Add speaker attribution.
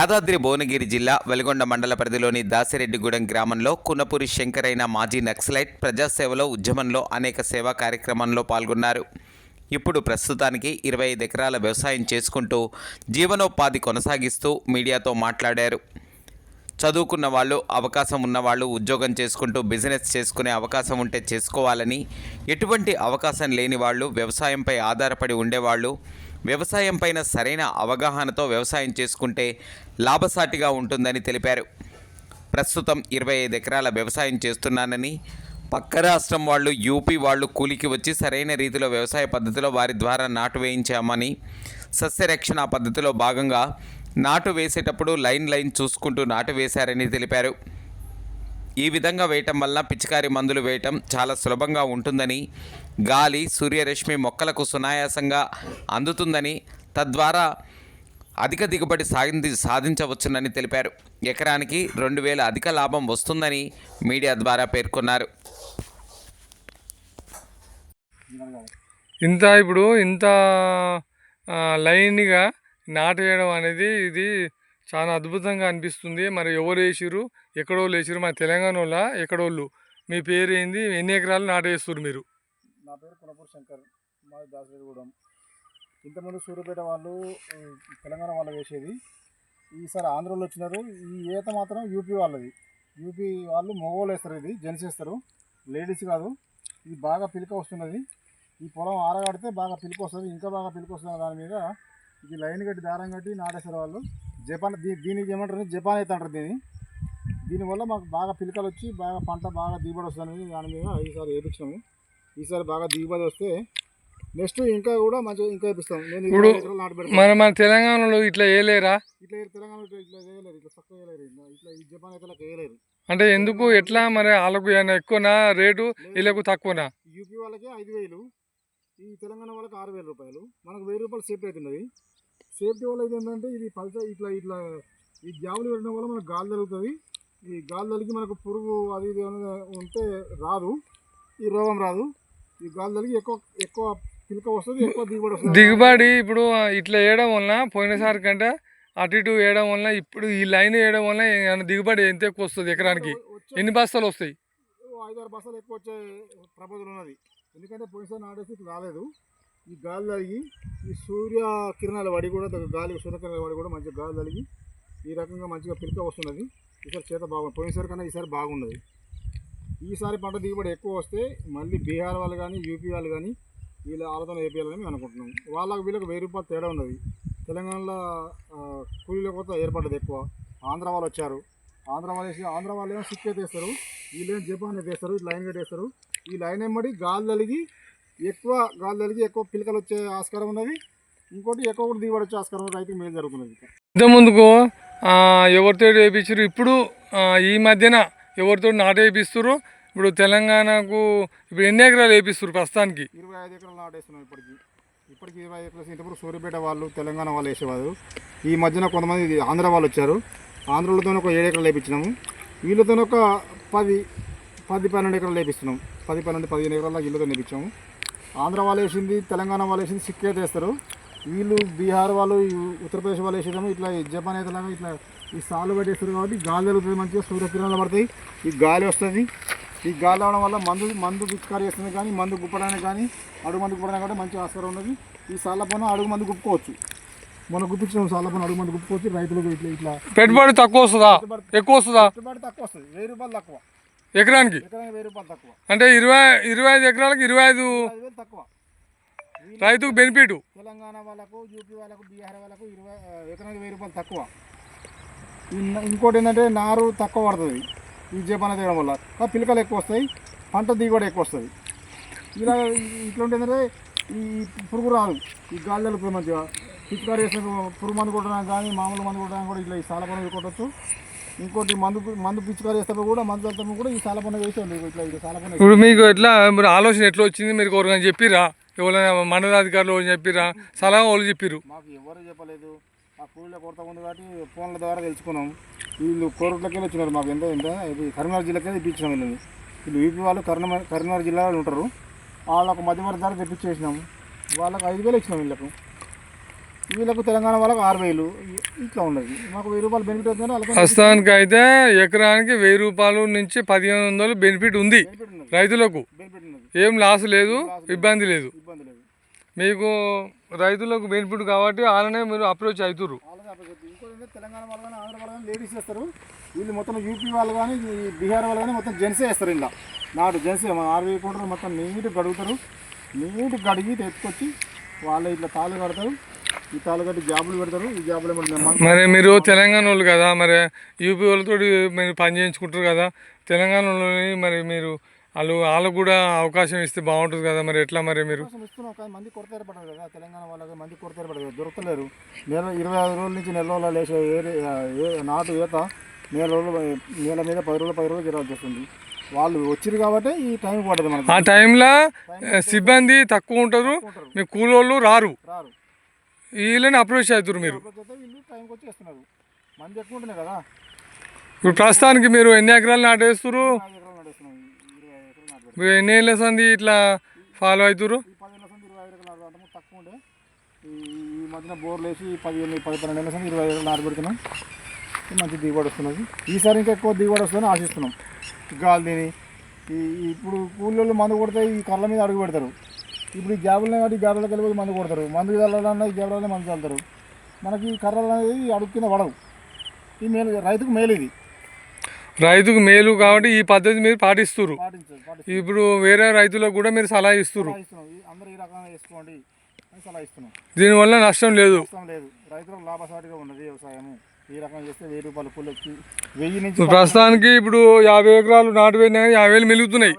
Speaker 1: యాదాద్రి భువనగిరి జిల్లా వెలుగొండ మండల పరిధిలోని దాసిరెడ్డిగూడెం గ్రామంలో కునపూరి శంకరైన మాజీ నక్సలైట్ ప్రజాసేవలో ఉద్యమంలో అనేక సేవా కార్యక్రమంలో పాల్గొన్నారు. ఇప్పుడు ప్రస్తుతానికి ఇరవై ఐదు ఎకరాల వ్యవసాయం చేసుకుంటూ జీవనోపాధి కొనసాగిస్తూ మీడియాతో మాట్లాడారు. చదువుకున్న వాళ్ళు అవకాశం ఉన్నవాళ్ళు ఉద్యోగం చేసుకుంటూ బిజినెస్ చేసుకునే అవకాశం ఉంటే చేసుకోవాలని ఎటువంటి అవకాశం లేని వాళ్ళు వ్యవసాయంపై ఆధారపడి ఉండేవాళ్ళు వ్యవసాయం పైన సరైన అవగాహనతో వ్యవసాయం చేసుకుంటే లాభసాటిగా ఉంటుందని తెలిపారు. ప్రస్తుతం ఇరవై ఐదు ఎకరాల వ్యవసాయం చేస్తున్నానని పక్క రాష్ట్రం వాళ్ళు యూపీ వాళ్ళు కూలికి వచ్చి సరైన రీతిలో వ్యవసాయ పద్ధతిలో వారి ద్వారా నాటు వేయించామని సస్యరక్షణ పద్ధతిలో భాగంగా నాటు వేసేటప్పుడు లైన్ లైన్ చూసుకుంటూ నాటు వేశారని తెలిపారు. ఈ విధంగా వేయటం వల్ల పిచికారి మందులు వేయటం చాలా సులభంగా ఉంటుందని గాలి సూర్యరశ్మి మొక్కలకు సునాయాసంగా అందుతుందని తద్వారా అధిక దిగుబడి సాధించి సాధించవచ్చునని తెలిపారు. ఎకరానికి రెండు వేల అధిక లాభం వస్తుందని మీడియా ద్వారా పేర్కొన్నారు.
Speaker 2: ఇంత ఇప్పుడు ఇంత లైన్గా నాటు వేయడం అనేది ఇది చాలా అద్భుతంగా అనిపిస్తుంది. మరి ఎవరు వేసిరు ఎక్కడో వేసిరు మన తెలంగాణ వాళ్ళ ఎక్కడోళ్ళు? మీ పేరు ఏంది? ఎన్ని ఎకరాలు నాటేస్తున్నారు మీరు?
Speaker 3: నా పేరు కులపూర్ శంకర్. మాది దాసరిగూడెం ఇంతకుముందు సూర్యపేట వాళ్ళు తెలంగాణ వాళ్ళు వేసేది. ఈసారి ఆంధ్రలో వచ్చినారు. ఈ ఈత మాత్రం యూపీ వాళ్ళది. యూపీ వాళ్ళు మగవాళ్ళు వేస్తారు ఇది. జెంట్స్ వేస్తారు. లేడీస్ కాదు. ఇది బాగా పిలిక వస్తున్నది. ఈ పొలం ఆరగడితే బాగా పిలికొస్తుంది ఇంకా బాగా పిలిక వస్తుంది దాని మీద ఇది లైన్ కట్టి దారం కట్టి నాటేస్తారు వాళ్ళు. జపాన్ దీ దీనికి ఏమంటారు? జపాన్ అయితే అంటారు దీన్ని. దీనివల్ల మాకు బాగా పిలకలు వచ్చి బాగా పంట బాగా దిగుబడి వస్తుంది దాని మీద ఈసారి వేయించినాము ఈసారి బాగా దిగుబడి వస్తే నెక్స్ట్ ఇంకా కూడా మంచిగా ఇంకా వేపిస్తాం నేను
Speaker 2: ఇప్పుడు మన మన తెలంగాణలో ఇట్లా వేయలేరా?
Speaker 3: ఇట్లా తెలంగాణ ఇట్లా వేయలేరు ఇట్లా చక్కగా వేయలేరు ఇట్లా ఈ జపాన్ అయితే వేయలేరు
Speaker 2: అంటే ఎందుకు? ఎట్లా మరి వాళ్ళకు ఏమైనా ఎక్కువనా? రేటు వీళ్ళకు తక్కువనా?
Speaker 3: యూపీ వాళ్ళకి ఐదు వేలు. ఈ తెలంగాణ వాళ్ళకి ఆరు వేల రూపాయలు. మనకు వెయ్యి రూపాయలు సేఫ్టీ అవుతున్నది సేఫ్టీ వల్ల ఇది ఏంటంటే ఇది పల్చ ఇట్లా ఇట్లా ఈ జాబులు పెట్టడం వల్ల మనకు గాలి తగులుతుంది ఈ గాలి తగిలి మనకు పురుగు అది ఇది ఏమైనా ఉంటే రాదు. ఈ రోగం రాదు. ఈ గాలి తగిలి ఎక్కువ ఎక్కువ పిలక వస్తుంది ఎక్కువ దిగుబడి వస్తుంది.
Speaker 2: దిగుబడి ఇప్పుడు ఇట్లా వేయడం వలన పోయినసారి కంటే అటు ఇటు వేయడం వలన ఇప్పుడు ఈ లైన్ వేయడం ఏమైనా దిగుబడి ఎంత ఎక్కువ వస్తుంది ఎకరానికి? ఎన్ని బస్తాలు వస్తాయి?
Speaker 3: ఐదారు బస్సులు ఎక్కువ వచ్చే ప్రపోజల్ ఉన్నది. ఎందుకంటే పోయినసారి ఇట్లా రాలేదు. ఈ గాలి తగిలి ఈ సూర్య కిరణాల కూడా గాలి సూర్యకిరణాలు పడి కూడా మంచిగా గాలి తగిలి ఈ రకంగా మంచిగా పిలక వస్తున్నది. ఈసారి చేత బాగుంది. పోయినసారి కన్నా ఈసారి బాగున్నది. ఈసారి పంట దిగుబడి ఎక్కువ వస్తే మళ్ళీ బీహార్ వాళ్ళు కానీ యూపీ వాళ్ళు కానీ వీళ్ళ ఆలోచన వేపియాలని మేము అనుకుంటున్నాం. వాళ్ళకి వీళ్ళకి వెయ్యి రూపాయలు తేడా ఉన్నది. తెలంగాణలో కూలీల కొత్త ఏర్పడ్డది ఎక్కువ. ఆంధ్ర వాళ్ళు వచ్చారు. ఆంధ్ర వాళ్ళు వేసి ఆంధ్ర వాళ్ళు ఏమో సిక్ అయితే వేస్తారు వీళ్ళేమో జపాన్ అయితే వేస్తారు లైన్ ఈ లైన్ ఎమ్మడి గాలి తలిగి ఎక్కువ గాలి తలిగి ఎక్కువ పిలకలు వచ్చే ఆస్కారం ఉన్నది. ఇంకోటి ఎక్కువ కూడా దిగుబడి వచ్చే ఆస్కారం రైతుకి మేలు జరుగుతున్నది ఇక.
Speaker 2: ఇంత ముందుకు ఆ, ఎవరితో వేయించారు ఇప్పుడు ఈ మధ్యన ఎవరితో నాటు వేపిస్తారు ఇప్పుడు తెలంగాణకు ఇప్పుడు ఎన్ని ఎకరాలు వేపిస్తారు ప్రస్తుతానికి?
Speaker 3: ఇరవై ఐదు ఎకరాలు నాటేస్తున్నాం ఇప్పటికి. ఇప్పటికి ఇరవై ఎకరాలు ఇంతప్పుడు సూర్యపేట వాళ్ళు తెలంగాణ వాళ్ళు వేసేవారు. ఈ మధ్యన కొంతమంది ఆంధ్ర వాళ్ళు వచ్చారు. ఆంధ్రలతో ఒక ఏడు ఎకరాలు వేపించినాము. వీళ్ళతో ఒక పది పది పన్నెండు ఎకరాలు వేపిస్తున్నాం. పది పన్నెండు పదిహేను ఎకరాల దాకా వీళ్ళతో వేపించాము. ఆంధ్ర వాళ్ళు వేసింది తెలంగాణ వాళ్ళు వేసింది సిక్కే వేస్తారు వీళ్ళు బీహార్ వాళ్ళు ఉత్తరప్రదేశ్ వాళ్ళు వేసేదేమో ఇట్లా జపాన్ అయితే ఇట్లా ఈ సాలు పెట్టేస్తారు కాబట్టి గాలి జరుగుతుంది మంచిగా సూర్యకిరణాలు పడతాయి. ఈ గాలి వస్తుంది. ఈ గాలి రావడం వల్ల మందు మందు పిచికారి చేస్తుంది కానీ మందు గుప్పడానికి కానీ అడుగు మందు గుప్పడానికి కూడా మంచి ఆస్కారం ఉన్నది. ఈ సాల పైన అడుగు మందు గుప్పుకోవచ్చు. మనం గుప్పించిన సాల పైన అడుగు మందు గుప్పుకోవచ్చు. రైతులకు ఇట్లా ఇట్లా
Speaker 2: పెట్టుబడి తక్కువ వస్తుందా? ఎక్కువ వస్తుందా?
Speaker 3: పెట్టుబడి తక్కువ వస్తుంది. వెయ్యి రూపాయలు తక్కువ.
Speaker 2: ఎకరానికి? అంటే ఇరవై ఇరవై ఐదు ఎకరాలకు ఇరవై ఐదు
Speaker 3: తక్కువ.
Speaker 2: రైతుకు బెనిఫిట్.
Speaker 3: తెలంగాణ వాళ్ళకు యూపీ వాళ్ళకు బీహార్ వాళ్ళకు ఇరవై ఎకరానికి వెయ్యి రూపాయలు తక్కువ. ఇంకోటి ఏంటంటే నారు తక్కువ పడుతుంది. ఈ జపాన్ తీయడం వల్ల. పిలకలు ఎక్కువ వస్తాయి పంట దిగుబడి ఎక్కువ వస్తుంది. ఇలా ఇట్లాంటి ఏంటంటే ఈ పురుగు రాదు. ఈ గాలి తలుపుతుంది మంచిగా. పిచికారి వేసిన పురుగు మందు కొట్టడానికి కానీ మామూలు మందు కొట్టడానికి కూడా ఇట్లా ఈ సాల పనులు కొట్టచ్చు. ఇంకోటి మందు మందు పిచికారి వేస్తే కూడా మందు వెళ్తాము కూడా ఈ సాల పనులు వేసేయండి ఇట్లా ఇట్లా సాల పనులు
Speaker 2: ఇప్పుడు మీకు ఎట్లా మీరు ఆలోచన ఎట్లా వచ్చింది మీరు ఎవరికైనా చెప్పిరా ఎవరైనా మండలాధికారులు చెప్పిరా సలహా వాళ్ళు చెప్పిర్రు.
Speaker 3: మాకు ఎవరు చెప్పలేదు. ఆ కూలీల కొరత ఉంది కాబట్టి ఫోన్ల ద్వారా తెలుసుకున్నాం. వీళ్ళు కోరుట్లకి వచ్చినారు మాకు. ఎంత ఎంత? ఇది కరీంనగర్ జిల్లాకే ఇప్పించినాం వీళ్ళని. వీళ్ళు యూపీ వాళ్ళు కరీంనగర్ కరీంనగర్ జిల్లాలో ఉంటారు. వాళ్ళకు మధ్యవర్తి ద్వారా తెప్పించేసినాం. వాళ్ళకి ఐదు వేలు ఇచ్చినాం వీళ్ళకు. వీళ్ళకు తెలంగాణ వాళ్ళకు ఆరు వేలు. ఇట్లా ఉన్నది. మాకు వెయ్యి రూపాయలు బెనిఫిట్ అవుతుంది
Speaker 2: ప్రస్తుతానికి అయితే ఎకరానికి వెయ్యి రూపాయలు నుంచి పదిహేను వందలు బెనిఫిట్ ఉంది రైతులకు. ఏం లాస్ లేదు ఇబ్బంది లేదు. మీకు రైతులకు బెనిఫిట్ కాబట్టి వాళ్ళనే మీరు అప్రోచ్
Speaker 3: ఏంటంటే తెలంగాణ వాళ్ళు కానీ ఆంధ్ర వాళ్ళు కానీ లేడీస్ చేస్తారు. వీళ్ళు మొత్తం యూపీ వాళ్ళు కానీ బీహార్ వాళ్ళు కానీ మొత్తం జెంట్సే వేస్తారు ఇలా. నాటు జెంట్సే మన ఆరు వేయకుండా మొత్తం నీట్గా కడుగుతారు నీట్గా కడిగి తెచ్చుకొచ్చి వాళ్ళు ఇట్లా తాళ్ళు కడతారు.
Speaker 2: మరి మీరు తెలంగాణ వాళ్ళు కదా మరి యూపీ వాళ్ళతో మీరు పని చేయించుకుంటారు కదా తెలంగాణ వాళ్ళని మరి మీరు వాళ్ళు వాళ్ళకు కూడా అవకాశం ఇస్తే బాగుంటుంది కదా మరి ఎట్లా మరి మీరు?
Speaker 3: కోసం ఇస్తున్నాం కానీ మంది కొరత ఏర్పడదు కదా తెలంగాణ వాళ్ళకి మంది కొరత ఏర్పడదు దొరకలేరు. నెల ఇరవై ఐదు రోజుల నుంచి నెల రోజులు ఏ నాటు ఈత నెల రోజులు నెల మీద పది రోజులు పది రోజులు గిరాల్సి వస్తుంది వాళ్ళు వచ్చిరు కాబట్టి ఈ టైం పడదు
Speaker 2: ఆ టైంలో సిబ్బంది తక్కువ ఉంటారు
Speaker 3: ఉంటారు.
Speaker 2: మీ కూలోళ్ళు రారు.
Speaker 3: రారు.
Speaker 2: వీళ్ళని అప్రోచ్ అవుతారు మీరు. ఇప్పుడు ప్రస్తుతానికి మీరు ఎన్ని ఎకరాలు నాటేస్తారు మీరు ఎన్ని ఏళ్ళ సంది ఇట్లా ఫాలో అవుతారు
Speaker 3: ఈ ఏళ్ళ మధ్యన బోర్లు వేసి పదిహేను పది పన్నెండు ఏళ్ళ సంది ఇరవై ఎకరాలు నాటు పెడుతున్నాం. మంచి దిగుబడి వస్తున్నది. ఈసారి ఇంకా ఎక్కువ దిగుబడి వస్తుందని ఆశిస్తున్నాం. గాలి ఇప్పుడు కూలీళ్ళు మందు కొడితే ఈ కళ్ళ మీద అడుగు పెడతారు. ఇప్పుడు ఈ గ్యాబులనే కాబట్టి ఈ గ్యాబులకు వెళ్ళిపోయి మందు కొడతారు. మందు చల్లాలన్నా ఈ మందు చల్లుతారు. మనకి కర్రలు అనేది అడుగు కింద పడవు. ఈ మేలు రైతుకు మేలు ఇది.
Speaker 2: రైతుకు మేలు కాబట్టి ఈ పద్ధతి మీరు పాటిస్తున్నారు. ఇప్పుడు వేరే రైతులకు కూడా మీరు సలహా ఇస్తున్నారు
Speaker 3: అందరూ ఈ రకంగా వేసుకోండి సలహా ఇస్తున్నాం.
Speaker 2: దీనివల్ల నష్టం లేదు.
Speaker 3: నష్టం లేదు. రైతులకు లాభసాటిగా ఉన్నది వ్యవసాయము. ఈ రకంగా చేస్తే వెయ్యి రూపాయలు వెయ్యి నుంచి
Speaker 2: ప్రస్తుతానికి ఇప్పుడు యాభై ఎకరాలు నాటు కానీ యాభై వేలు మిలుగుతున్నాయి